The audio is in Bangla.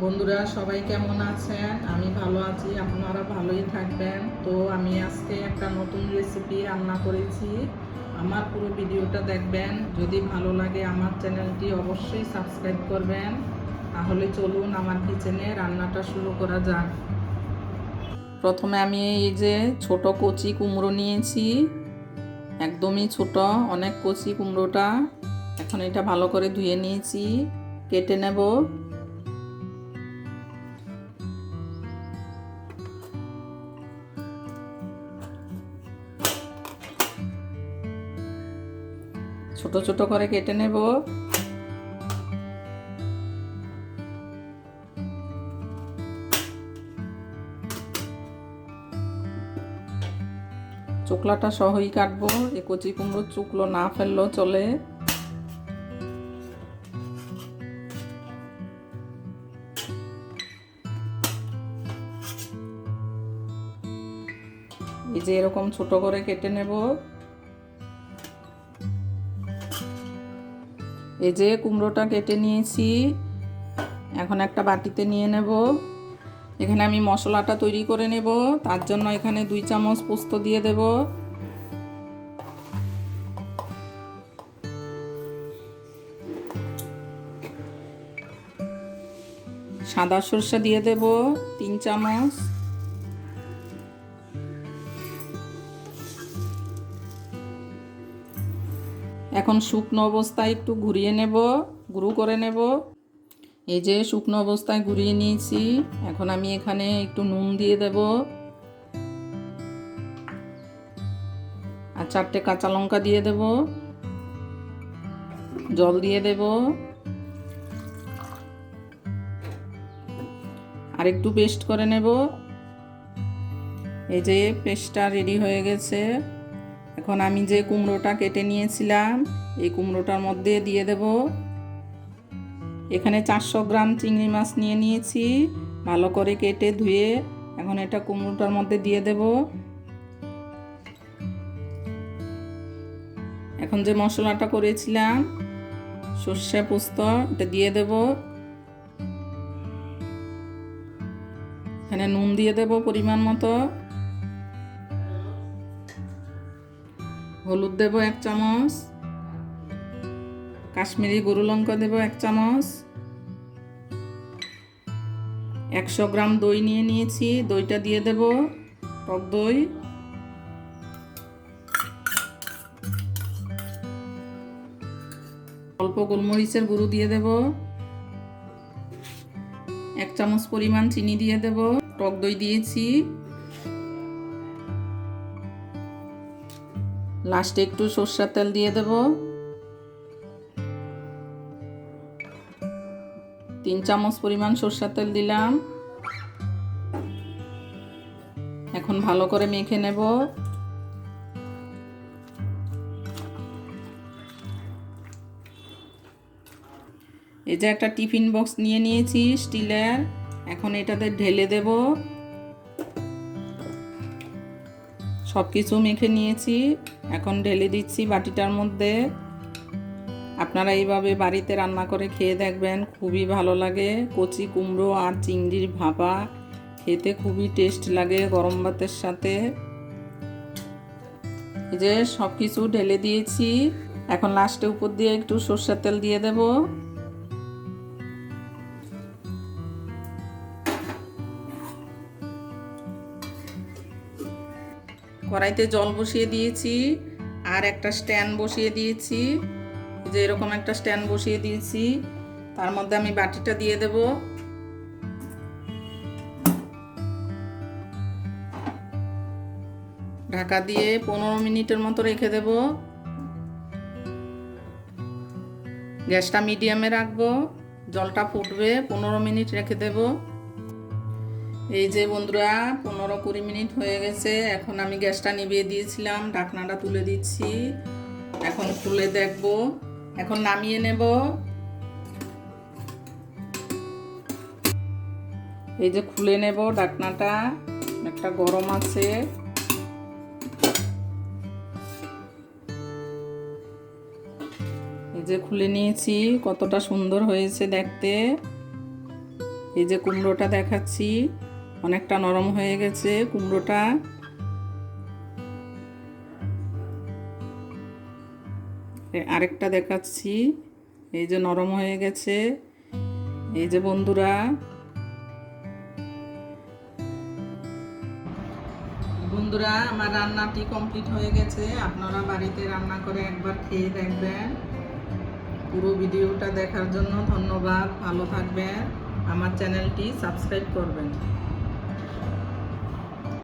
বন্ধুরা, সবাই কেমন আছেন? আমি ভালো আছি, আপনারা ভালোই থাকবেন। তো আমি আজকে একটা নতুন রেসিপি রান্না করেছি। আমার পুরো ভিডিওটা দেখবেন। যদি ভালো লাগে আমার চ্যানেলটি অবশ্যই সাবস্ক্রাইব করবেন। তাহলে চলুন আমার কিচেনে রান্নাটা শুরু করা যাক। প্রথমে আমি এই যে ছোট কচি কুমড়ো নিয়েছি। একদমই ছোট, অনেক কচি কুমড়োটা। এখন এটা ভালো করে ধুয়ে নিয়েছি, কেটে নেব। ছোট ছোট করে কেটে নেব। চোকলাটা সহই কাটবো, এ কচি কুমড়ো চুকলো না ফেললেও চলে। এই যে এরকম ছোট করে কেটে নেব। এই যে কুমড়োটা কেটে নিয়েছি। এখন একটা বাটিতে নিয়ে নেব। এখানে আমি মশলাটা তৈরি করে নেব। তার জন্য এখানে দুই চামচ পোস্ত দিয়ে দেব। সাদা সর্ষে দিয়ে দেব তিন চামচ। এখন শুকনো অবস্থায় একটু ঘুরিয়ে নেব, গুঁড়ো করে নেব। এই যে শুকনো অবস্থায় ঘুরিয়ে নিয়েছি, এখন আমি এখানে একটু নুন দিয়ে দেব। আর চারটে কাঁচা লঙ্কা দিয়ে দেব। জল দিয়ে দেব। আর একটু পেস্ট করে নেব। এই যে পেস্টটা রেডি হয়ে গেছে। এখন আমি যে কুমড়োটা কেটে নিয়েছিলাম, এই কুমড়োটার মধ্যে দিয়ে দেব। এখানে চারশো গ্রাম চিংড়ি মাছ নিয়ে নিয়েছি, ভালো করে কেটে ধুয়ে এখন এটা কুমড়োটার মধ্যে দিয়ে দেব। এখন যে মশলাটা করেছিলাম, সর্ষে পোস্ত, এটা দিয়ে দেব। এখানে নুন দিয়ে দেব পরিমাণ মতো। হলুদ দেব এক চামচ। কাশ্মীরি গরু লঙ্কা দেব এক চামচ। একশো গ্রাম দই নিয়ে নিয়েছি, দইটা দিয়ে দেব টক দই। অল্প গোলমরিচের গুঁড়ো দিয়ে দেব। এক চামচ পরিমাণ চিনি দিয়ে দেব। টক দই দিয়েছি। লাস্টে একটু সর্ষার তেল দিয়ে দেব। তিন চামচ পরিমাণ সর্ষার তেল দিলাম। এখন ভালো করে মেখে নেব। এই যে একটা টিফিন বক্স নিয়ে নিয়েছি স্টিলের। এখন এটাতে ঢেলে দেব। সব কিছু মেখে নিয়েছি। এখন ঢেলে দিচ্ছি বাটিটার মধ্যে। আপনারা এইভাবে বাড়িতে রান্না করে খেয়ে দেখবেন, খুবই ভালো লাগে। কচি কুমড়ো আর চিংড়ির ভাপা খেতে খুবই টেস্ট লাগে গরম ভাতের সাথে। এই যে সব কিছু ঢেলে দিয়েছি। এখন লাস্টে উপর দিয়ে একটু সর্ষের তেল দিয়ে দেব। কড়াইতে জল বসিয়ে দিয়েছি, আর একটা স্ট্যান্ড বসিয়ে দিয়েছি যে এরকম একটা স্ট্যান্ড বসিয়ে দিয়েছি, তার মধ্যে আমি বাটিটা দিয়ে দেব। ঢাকা দিয়ে পনেরো মিনিটের মতো রেখে দেব। গ্যাসটা মিডিয়ামে রাখব, জলটা ফুটবে, পনেরো মিনিট রেখে দেবো। এই যে বন্ধুরা, পনেরো কুড়ি মিনিট হয়ে গেছে। এখন আমি গ্যাসটা নিভিয়ে দিয়েছিলাম, ঢাকনাটা তুলে দিচ্ছি। এখন খুলে দেখব। এখন নামিয়ে নেব। এই যে খুলে নেব ঢাকনাটা, একটা গরম আছে। এই যে খুলে নিয়েছি, কতটা সুন্দর হয়েছে দেখতে। এই যে কুমড়োটা দেখাচ্ছি। অনেকটা নরম হয়ে গেছে কুমড়োটা। আরেকটা দেখাচ্ছি, এই যে নরম হয়ে গেছে। এই যে বন্ধুরা বন্ধুরা, আমার রান্নাটি কমপ্লিট হয়ে গেছে। আপনারা বাড়িতে রান্না করে একবার খেয়ে দেখবেন। পুরো ভিডিওটা দেখার জন্য ধন্যবাদ। ভালো থাকবেন। আমার চ্যানেলটি সাবস্ক্রাইব করবেন।